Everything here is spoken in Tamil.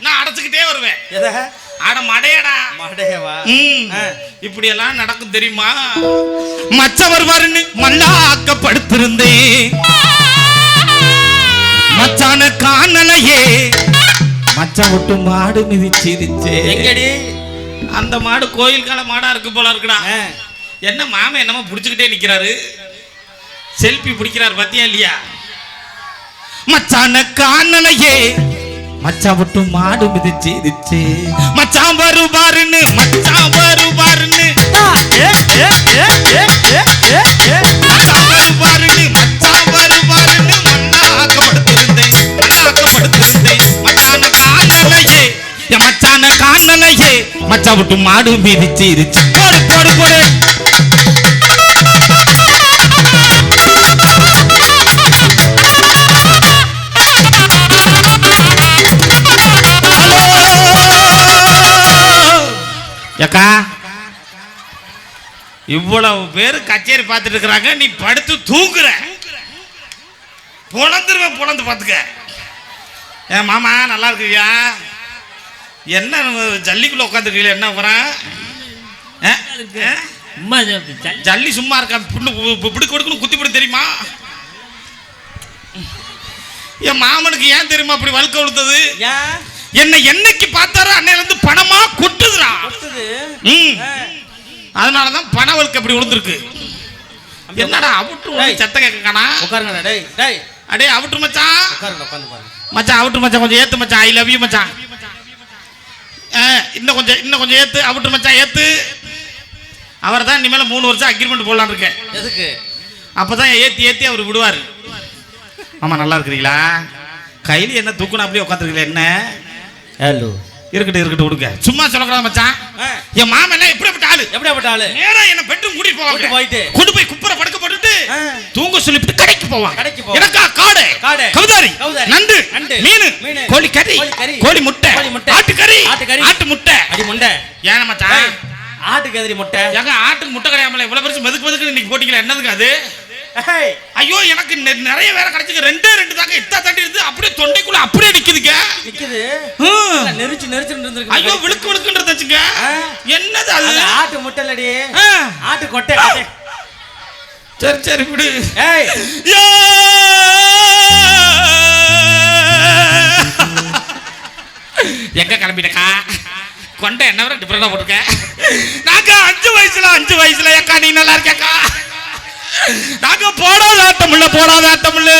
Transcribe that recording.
நான் அடைச்சுக்கிட்டே வருவேன். எத அட மடையடா. மடையவா. இப்படி எல்லாம் நடக்கும் தெரியுமா? மச்சம் வருவாருன்னு மல்லாக்கப்படுத்திருந்தேன். மச்சான காணலையே. மச்சான் விட்டு மாடு மிதிச்சிருச்சே எங்கடி? அந்த மாடு கோயில் கால மாடா இருக்கு போல இருக்குடா. என்ன மாமன் என்னமோ புடிச்சுக்கிட்டே நிக்கிறாரு. செல்ஃபி பிடிக்கிறாரு பத்தியா இல்லையா? மச்சான காணலையே. மச்சான் விட்டு மாடு மிதிச்சிருச்சு மச்சான் வருவாருன்னு மச்சான் வருவாருன்னு ஆ, ஏ, ஏ, ஏ, ஏ, ஏ, ஏ, ஏ. மச்சான் வருவாருன்னு மச்சான் வருவாருன்னு மண்ணாக்கப்படுத்திருந்தேன் மண்ணாக்கப்படுத்திருந்தேன். மச்சான காணலையே என் மச்சான காணலையே மச்சான் விட்டு மாடு மிதிச்சிருச்சு போடு போடு போடு. ஏக்கா? இவ்வளவு பேர் கச்சேரி பார்த்துட்டு இருக்கிறாங்க நீ படுத்து தூங்குற. பொழந்துருவேன் பொழந்து பார்த்துக்க. ஏன் மாமா நல்லா இருக்குவியா என்ன ஜல்லிக்குள்ள உட்காந்துருக்கீங்களா என்ன ஜல்- ஜல்லி சும்மா இருக்கா? புண்ணு இப்படி கொடுக்கணும் குத்தி பிடி தெரியுமா? என் மாமனுக்கு ஏன் தெரியுமா அப்படி வழுக்க விழுத்தது? என்னை என்னைக்கு பார்த்தாரோ அன்னையில இருந்து பணமா அதனாலதான் பண வழுக்க அப்படி விழுந்திருக்கு என்னடா அவுட்டு. சத்த கேட்கானா உட்காருங்கடா டேய் டேய். அடே அவுட்டு மச்சான். உட்காருங்க உட்காந்து பாருங்க மச்சான் அவுட்டு மச்சான் கொஞ்சம் ஏத்து மச்சான். ஐ லவ் யூ மச்சான். இன்னும் கொஞ்சம் இன்னும் கொஞ்சம் ஏத்து அவுட்டு மச்சான் ஏத்து. அவர் தான் இனிமேல் மூணு வருஷம் அக்ரிமெண்ட் போடலான்னு இருக்கேன். எதுக்கு? அப்பதான் ஏத்தி ஏத்தி அவர் விடுவார். ஆமா நல்லா இருக்கிறீங்களா? கையில என்ன தூக்கணும் அப்படியே உட்காந்துருக்கீங்களா என்ன? ஹலோ இருக்கட்டும் இருக்கட்டும் விடுங்க சும்மா சொல்லக்கூடாது மச்சான் என் மாமன் எப்படிப்பட்ட ஆளு எப்படியாப்பட்ட ஆளு நேரா என்ன பெட்ரூம் கூட்டிட்டு போவாங்க போயிட்டு. கொண்டு போய் குப்புற படுக்க போட்டுட்டு. தூங்க சொல்லிட்டு கடைக்கு போவாங்க கடைக்கு போவாங்க. எனக்கா காடு காடை. கவுதாரி. நண்டு நண்டு. மீன். கோழி கறி கோழி கறி. கோழி முட்டை கோழி முட்டை. ஆட்டுக்கறி ஆட்டுக்கறி. ஆட்டு முட்டை அடி முண்டை ஏன் மச்சான் ஆட்டுக்கு எதிரி முட்டை எங்க ஆட்டுக்கு முட்டை கிடையாமல இவ்வளவு பெருசு மெதுக்கு மெதுக்கு இன்னைக்கு போட்டீங்களா என்னதுக்கு அது ஐயோ எனக்கு நிறைய வேற கிடைச்சுக்கு ரெண்டே ரெண்டு தாங்க. இத்தா தண்டி இருந்து அப்படியே தொண்டைக்குள்ள அப்படியே நிக்குதுங்க. நிக்குது. நெரிச்சு நெரிச்சு இருந்திருக்கு ஐயோ விழுக்கு விழுக்குன்றது வச்சுங்க. ஆ. என்னது அது? ஆட்டு முட்டை இல்லடி ஆ. ஆட்டு கொட்டை. சரி சரி விடு. ஏய்! எங்க கிளம்பிட்டக்கா? கொண்ட என்ன வர டிஃபரெண்டா போட்டிருக்க? நாங்க அஞ்சு வயசுல அஞ்சு வயசுல. ஏக்கா நீ நல்லா இருக்கேக்கா நாங்க போடாத ஆட்டம் இல்ல போடாத ஆட்டம் இல்ல.